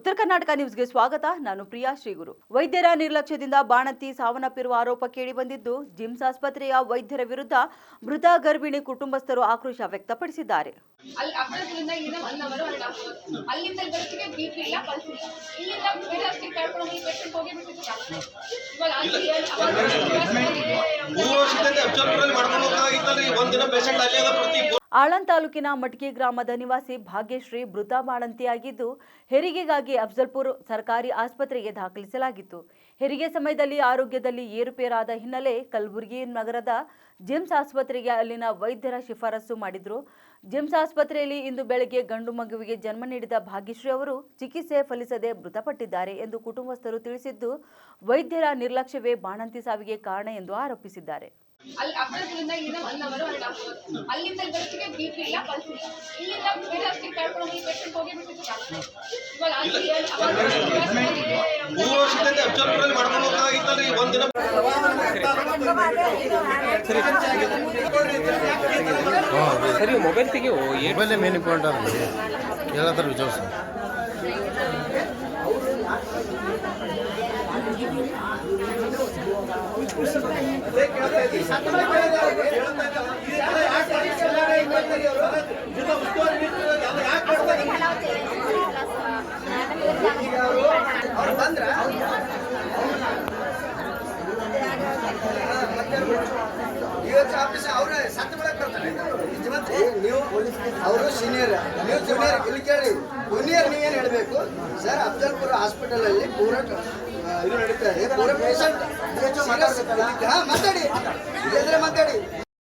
ಉತ್ತರ ಕರ್ನಾಟಕ ನ್ಯೂಸ್ಗೆ ಸ್ವಾಗತ. ನಾನು ಪ್ರಿಯಾ ಶ್ರೀಗುರು. ವೈದ್ಯರ ನಿರ್ಲಕ್ಷ್ಯದಿಂದ ಬಾಣಂತಿ ಸಾವನ್ನಪ್ಪಿರುವ ಆರೋಪ ಕೇಳಿಬಂದಿದ್ದು ಜಿಮ್ಸ್ ಆಸ್ಪತ್ರೆಯ ವೈದ್ಯರ ವಿರುದ್ಧ ಮೃತ ಗರ್ಭಿಣಿ ಕುಟುಂಬಸ್ಥರು ಆಕ್ರೋಶ ವ್ಯಕ್ತಪಡಿಸಿದ್ದಾರೆ. ಅಲ್ಲಿ ವರ್ಷದಿಂದ ಮಾಡ್ಕೊಂಡು ಹೋಗ್ತಾ ಒಂದಿನ ಪೇಷಂಟ್ ಅಲ್ಲಿ ಪ್ರತಿ ಆಳಂದ್ ತಾಲೂಕಿನ ಮಟ್ಕಿ ಗ್ರಾಮದ ನಿವಾಸಿ ಭಾಗ್ಯಶ್ರೀ ಮೃತ ಬಾಣಂತಿಯಾಗಿದ್ದು ಹೆರಿಗೆಗಾಗಿ ಅಫ್ಜಲ್ಪುರ್ ಸರ್ಕಾರಿ ಆಸ್ಪತ್ರೆಗೆ ದಾಖಲಿಸಲಾಗಿತ್ತು. ಹೆರಿಗೆ ಸಮಯದಲ್ಲಿ ಆರೋಗ್ಯದಲ್ಲಿ ಏರುಪೇರಾದ ಹಿನ್ನೆಲೆ ಕಲಬುರಗಿ ನಗರದ ಜಿಮ್ಸ್ ಆಸ್ಪತ್ರೆಗೆ ಅಲ್ಲಿನ ವೈದ್ಯರ ಶಿಫಾರಸು ಮಾಡಿದ್ರು. ಜಿಮ್ಸ್ ಆಸ್ಪತ್ರೆಯಲ್ಲಿ ಇಂದು ಬೆಳಗ್ಗೆ ಗಂಡು ಮಗುವಿಗೆ ಜನ್ಮ ನೀಡಿದ ಭಾಗ್ಯಶ್ರೀ ಅವರು ಚಿಕಿತ್ಸೆ ಫಲಿಸದೆ ಮೃತಪಟ್ಟಿದ್ದಾರೆ ಎಂದು ಕುಟುಂಬಸ್ಥರು ತಿಳಿಸಿದ್ದು, ವೈದ್ಯರ ನಿರ್ಲಕ್ಷ್ಯವೇ ಬಾಣಂತಿ ಸಾವಿಗೆ ಕಾರಣ ಎಂದು ಆರೋಪಿಸಿದ್ದಾರೆ. ಅಲ್ಲಿ ಅಫ್ಜಲ್ಪುರಿಂದ ಹಾಫ್ ಅಲ್ಲಿಂದ ಇಲ್ಲಿ ಬೀಪ್ ಇಲ್ಲ ಪಲ್ಸ್ ಇಲ್ಲ. ಇಲ್ಲಿಂದ ಅಷ್ಟಕ್ಕೆ ಕರ್ಕೊಂಡು ಹೋಗಿ ಪೇಷಂಟ್ ಹೋಗಿ ಬಿಟ್ಟಿದ್ದು ಇವಾಗ ಅಲ್ಲಿ ಅವಾಗ ಪೂರ್ವ ಸಿದ್ಧತೆ ಅಬ್ಸರ್ವರಲ್ಲಿ ಮಾಡ್ಕೊಂಡು ಹೋಗಬೇಕಾಗಿತ್ತಲ್ರಿ ಒಂದಿನ ಸರಿ ಮೊಬೈಲ್ ಏನು ನೀವು ಅವರು ಸೀನಿಯರ್ ನೀವು ಜೂನಿಯರ್ ಇಲ್ಲಿ ಕೇಳಿ. ಜೂನಿಯರ್ ನೀವೇನು ಹೇಳಬೇಕು? ಸರ್ ಅಫ್ಜಲ್ಪುರ ಹಾಸ್ಪಿಟಲ್ ಅಲ್ಲಿ ಪೂರ ಇದು ನಡೀತಾ ಇದೆ. ಪೂರ ಪೇಷಂಟ್ ಮಾತಾಡಿ. ಮಾತಾಡಿ.